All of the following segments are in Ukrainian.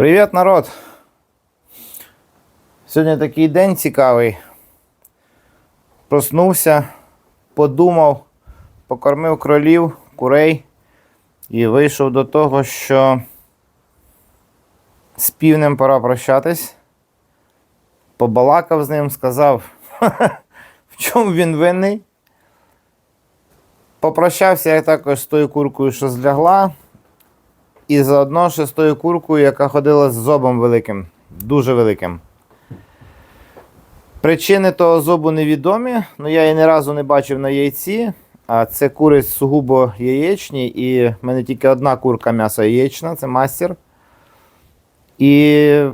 Привіт, народ! Сьогодні такий день цікавий. Проснувся, подумав, покормив кролів, курей і вийшов до того, що з півнем пора прощатись. Побалакав з ним, сказав, в чому він винний. Попрощався я також з тою куркою, що злягла. І заодно ще з куркою, яка ходила з зобом великим, дуже великим. Причини того зобу невідомі, але я її ні разу не бачив на яйці. А це кури сугубо яєчні, і в мене тільки одна курка м'ясо яєчна, це мастер. І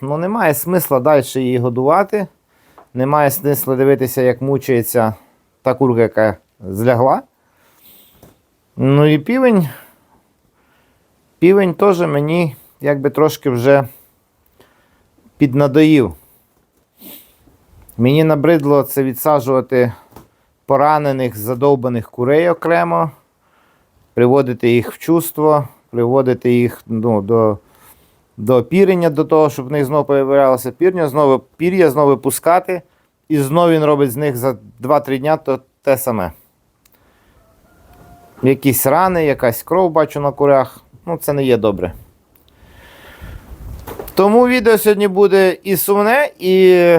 ну, немає смисла далі її годувати. Немає смисла дивитися, як мучається та курка, яка злягла. Ну і півень. Півень теж мені якби трошки вже піднадоїв. Мені набридло це відсаджувати поранених, задовбаних курей окремо, приводити їх в чувство, приводити їх ну, до, до пірення, до того, щоб в них знову появлялося пірня, знову пір'я, знову випускати. І знову він робить з них за 2-3 дня то те саме. Якісь рани, якась кров бачу на курях. Ну, це не є добре. Тому відео сьогодні буде і сумне, і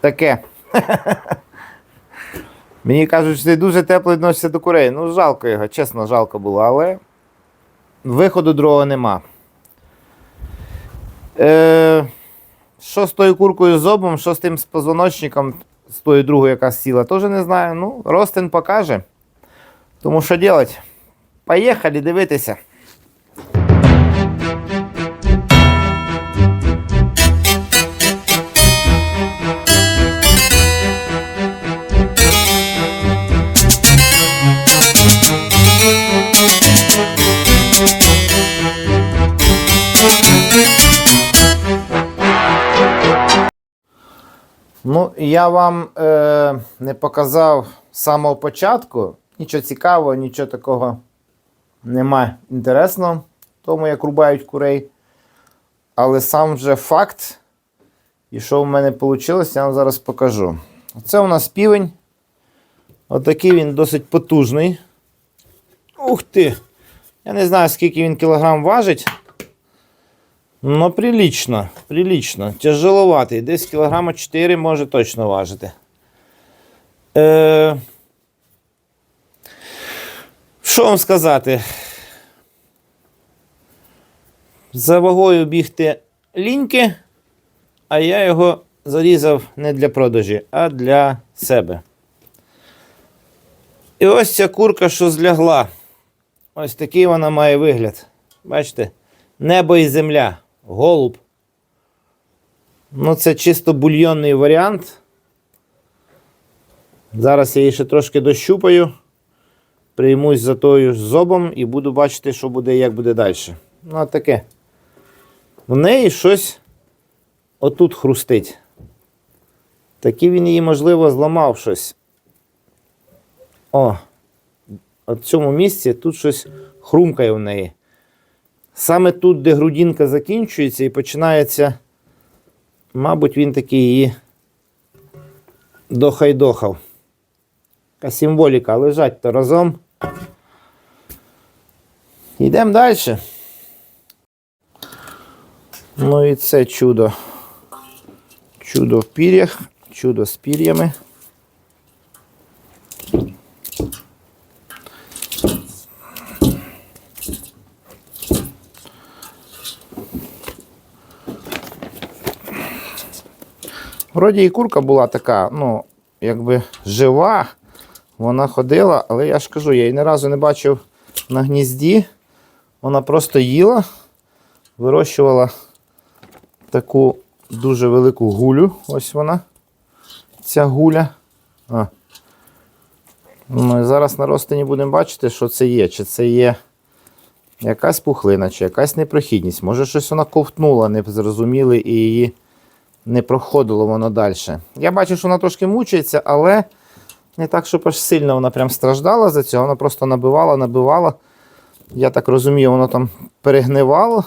таке. Мені кажуть, що ти дуже тепло відносишся до курей. Ну, жалко його, чесно, жалко було, але виходу другого нема. Е, що з тою куркою з зобом, що з тим з позвоночником, з тою другою, яка сіла, теж не знаю. Ну, Ростин покаже. Тому що робити? Поїхали дивитися. Ну, я вам е, не показав з самого початку. Нічого цікавого, нічого такого немає інтересного, тому як рубають курей. Але сам вже факт, і що в мене вийшло, я вам зараз покажу. Це у нас півень. Отакий він досить потужний. Ух ти! Я не знаю, скільки він кілограм важить. Ну, прилично, прилично. Тяжеловатий. Десь кілограма 4 може точно важити. Е... Що вам сказати? За вагою бігти ліньки, а я його зарізав не для продажі, а для себе. І ось ця курка, що злягла. Ось такий вона має вигляд. Бачите? Небо і земля. Голуб. Ну, це чисто бульйонний варіант. Зараз я її ще трошки дощупаю. Приймусь за тою зобом і буду бачити, що буде як буде далі. Ну, а таке. В неї щось отут хрустить. Таки він її, можливо, зламав щось. О, в цьому місці тут щось хрумкає в неї. Саме тут, де грудинка закінчується і починається, мабуть, він таки її дохайдохав. Така символіка лежать то разом. Йдемо далі. Ну і це чудо. Чудо в пір'ях, чудо з пір'ями. Вроді і курка була така, ну, якби жива. Вона ходила, але я ж кажу, я її ні разу не бачив на гнізді. Вона просто їла, вирощувала таку дуже велику гулю. Ось вона. Ця гуля. А. І Зараз на розтині будемо бачити, що це є. Чи це є якась пухлина, чи якась непрохідність. Може, щось вона ковтнула, не зрозуміли і її не проходило воно далі. Я бачу, що вона трошки мучається, але не так, щоб аж сильно вона прям страждала за цього. Вона просто набивала, набивала. Я так розумію, воно там перегнивало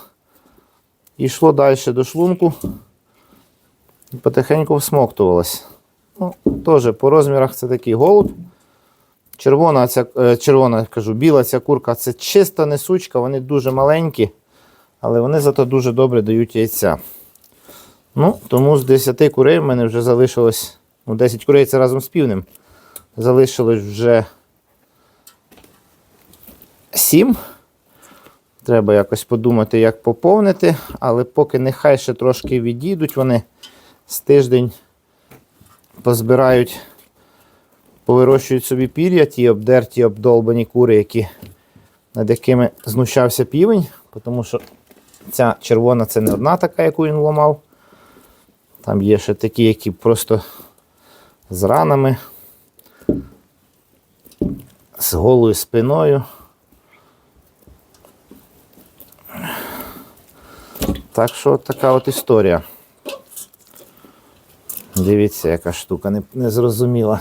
і йшло далі до шлунку і потихеньку всмоктувалось. Ну, теж по розмірах це такий голуб. Червона, ця, е, червона, кажу, біла ця курка це чиста несучка, вони дуже маленькі, але вони зато дуже добре дають яйця. Ну, тому з 10 курей в мене вже залишилось. Ну, 10 курей це разом з півнем. Залишилось вже 7. Треба якось подумати, як поповнити, але поки нехай ще трошки відійдуть, вони з тиждень позбирають, повирощують собі пір'я, ті обдерті, обдолбані кури, які, над якими знущався півень, тому що ця червона це не одна така, яку він ламав. Там є ще такі, які просто з ранами, з голою спиною. Так що така от історія. Дивіться, яка штука, не, не зрозуміла.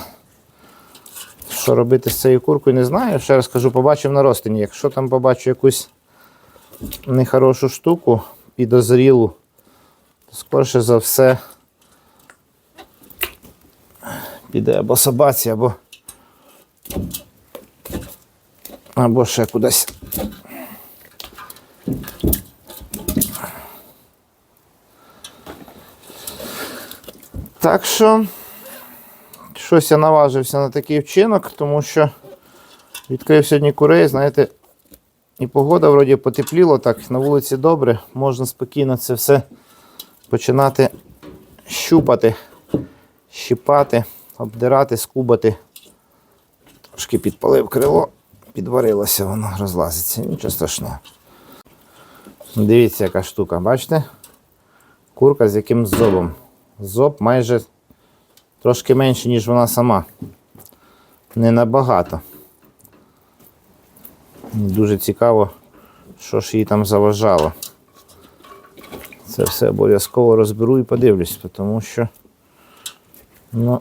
Що робити з цією куркою, не знаю. Ще раз кажу, побачив на розтині. Якщо там побачу якусь нехорошу штуку, підозрілу, то скорше за все піде або собаці, або, або ще кудись. Так що щось я наважився на такий вчинок, тому що відкрив сьогодні курей, знаєте, і погода вроді потепліло так, на вулиці добре, можна спокійно це все починати щупати, щипати, обдирати, скубати. Трошки підпалив крило, підварилося, воно розлазиться, нічого страшного. Дивіться, яка штука, бачите? Курка з яким зобом. Зоб майже трошки менше, ніж вона сама. Не набагато. Дуже цікаво, що ж їй там заважало. Це все обов'язково розберу і подивлюсь, тому що ну,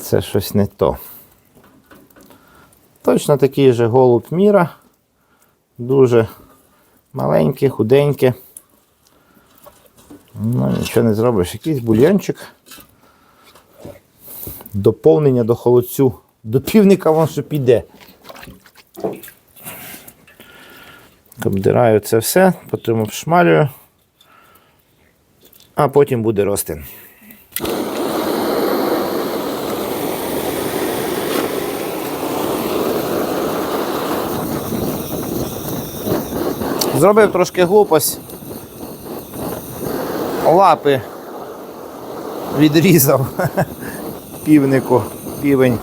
це щось не то. Точно такий же голуб міра. Дуже маленький, худенький. Ну, нічого не зробиш. Якийсь бульйончик. Доповнення до холодцю. До півника воно ще піде. Обдираю це все, потім обшмалюю, а потім буде ростин. Зробив трошки глупость. Лапи відрізав півнику, півень.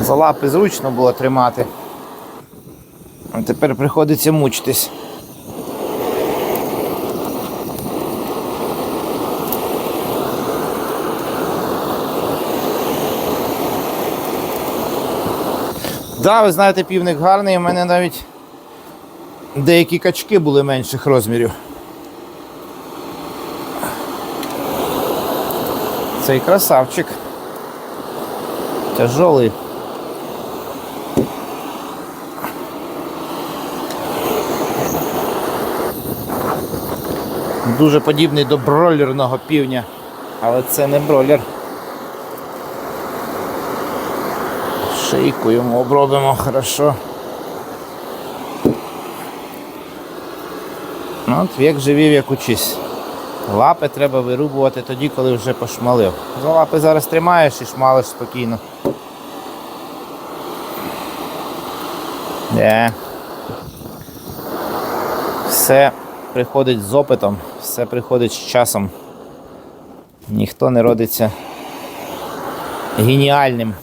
За лапи зручно було тримати. А тепер приходиться мучитись. Да, ви знаєте, півник гарний, у мене навіть деякі качки були менших розмірів. Цей красавчик. Тяжелий. Дуже подібний до бройлерного півня, але це не бройлер. Шийку йому обробимо хорошо. Ну, От як живів, як учись. Лапи треба вирубувати тоді, коли вже пошмалив. За лапи зараз тримаєш і шмалиш спокійно. Де. Все приходить з опитом, все приходить з часом. Ніхто не родиться геніальним.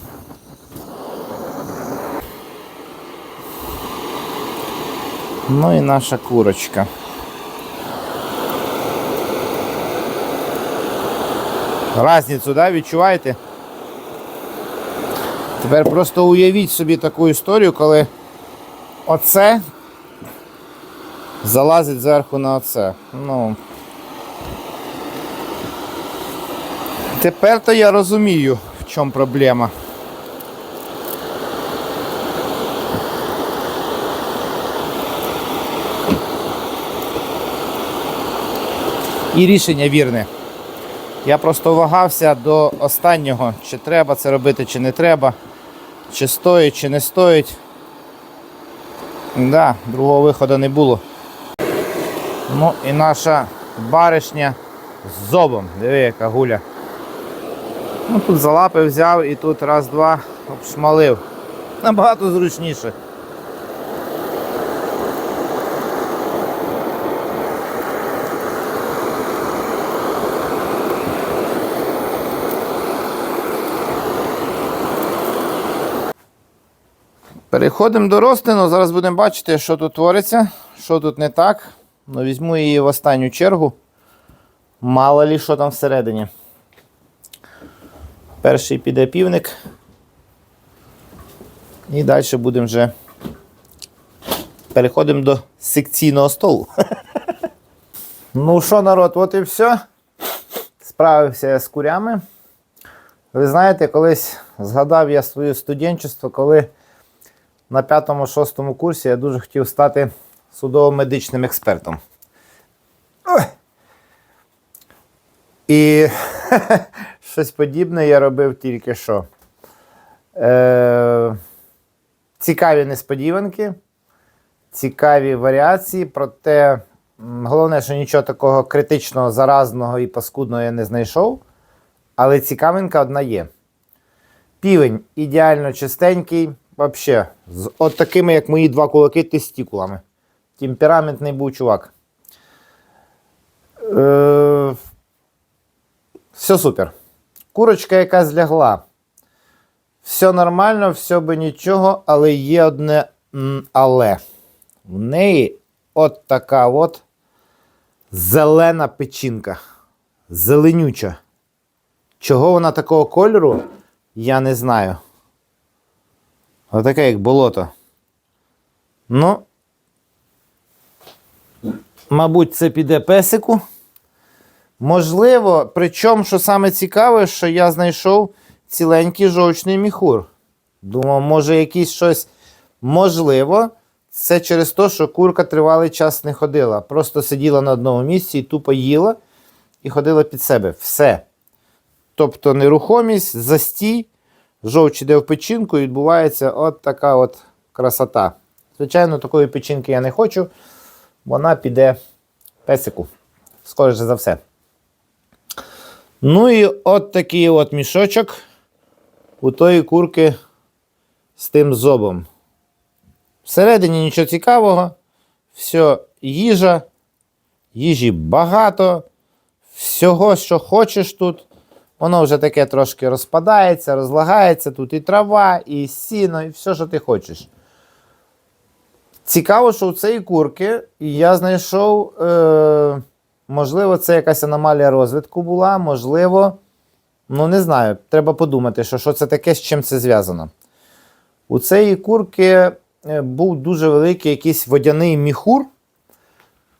Ну і наша курочка. Разницю, да, відчуваєте? Тепер просто уявіть собі таку історію, коли оце залазить зверху на оце. Ну. Тепер то я розумію, в чому проблема. І рішення вірне. Я просто вагався до останнього, чи треба це робити, чи не треба, чи стоїть, чи не стоїть. Да, другого виходу не було. Ну і наша баришня з зобом. Диви, яка гуля. Ну, тут за лапи взяв і тут раз-два обшмалив. Набагато зручніше. Переходимо до розтину. Зараз будемо бачити, що тут твориться, що тут не так. Ну, візьму її в останню чергу. Мало лі що там всередині. Перший піде півник. І далі будемо вже. Переходимо до секційного столу. ну що, народ, от і все. Справився я з курями. Ви знаєте, колись згадав я своє студентство, коли на 5-6 курсі я дуже хотів стати судово-медичним експертом. І щось подібне я робив тільки що. Е, цікаві несподіванки, цікаві варіації, проте головне, що нічого такого критичного, заразного і паскудного я не знайшов. Але цікавинка одна є. Півень ідеально чистенький, взагалі, з от такими, як мої два кулаки, тестікулами. Темпераментний був чувак. Е, все супер. Курочка якась злягла. Все нормально, все би нічого, але є одне але. В неї от така от зелена печінка. Зеленюча. Чого вона такого кольору, я не знаю. Отаке, як болото. Ну, мабуть, це піде песику. Можливо, причому, що саме цікаве, що я знайшов ціленький жовчний міхур. Думав, може, якийсь щось можливо. Це через те, що курка тривалий час не ходила. Просто сиділа на одному місці і тупо їла і ходила під себе. Все. Тобто нерухомість, застій, жовч іде в печінку і відбувається от така от красота. Звичайно, такої печінки я не хочу. Вона піде песику. Скоріше за все. Ну і от такий от мішочок у тої курки з тим зобом. Всередині нічого цікавого. Все їжа, їжі багато. Всього, що хочеш тут. Воно вже таке трошки розпадається, розлагається. Тут і трава, і сіно, і все, що ти хочеш. Цікаво, що у цієї курки я знайшов, е, можливо, це якась аномалія розвитку була, можливо, ну не знаю, треба подумати, що, що це таке, з чим це зв'язано. У цієї курки е, був дуже великий якийсь водяний міхур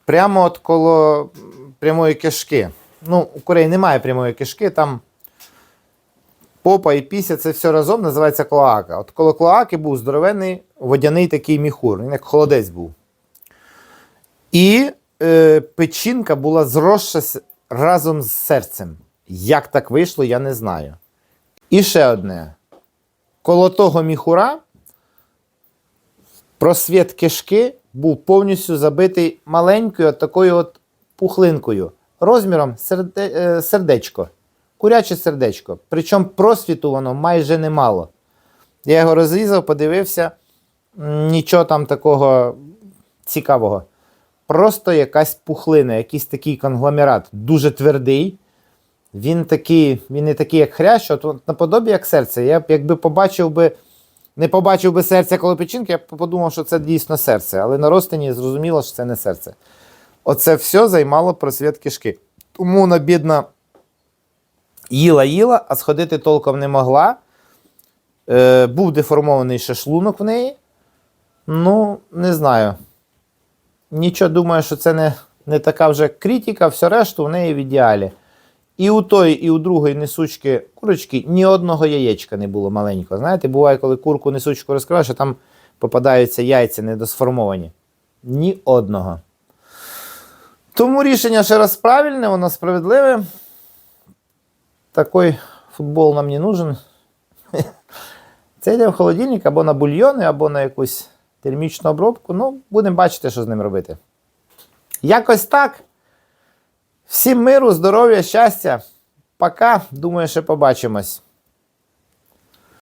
прямо от коло прямої кишки. Ну, у курей немає прямої кишки, там попа і піся це все разом називається клоака. От коло клоаки був здоровенний водяний такий міхур, він як холодець був. І е, печінка була зросша с- разом з серцем. Як так вийшло, я не знаю. І ще одне. Коло того міхура просвіт кишки був повністю забитий маленькою от такою от пухлинкою, розміром е, сердечко, куряче сердечко. Причому просвіту воно майже немало. Я його розрізав, подивився, нічого там такого цікавого. Просто якась пухлина, якийсь такий конгломерат, дуже твердий. Він такий, він не такий, як хрящ, от, наподобі як серце. Я якби побачив би, не побачив би серця коло печінки, я б подумав, що це дійсно серце. Але на розтині зрозуміло, що це не серце. Оце все займало просвіт кишки. Тому вона, бідна, їла-їла, а сходити толком не могла. Е, був деформований ще шлунок в неї. Ну, не знаю. Нічого думаю, що це не, не така вже критика, все решту в неї в ідеалі. І у тої, і у другої несучки курочки ні одного яєчка не було маленького. Знаєте, буває, коли курку несучку розкриваєш, а там попадаються яйця недосформовані. Ні одного. Тому рішення ще раз правильне, воно справедливе. Такий футбол нам не нужен. Це йде в холодильник або на бульйони, або на якусь термічну обробку. Ну, будемо бачити, що з ним робити. Якось так. Всім миру, здоров'я, щастя. Пока. Думаю, ще побачимось.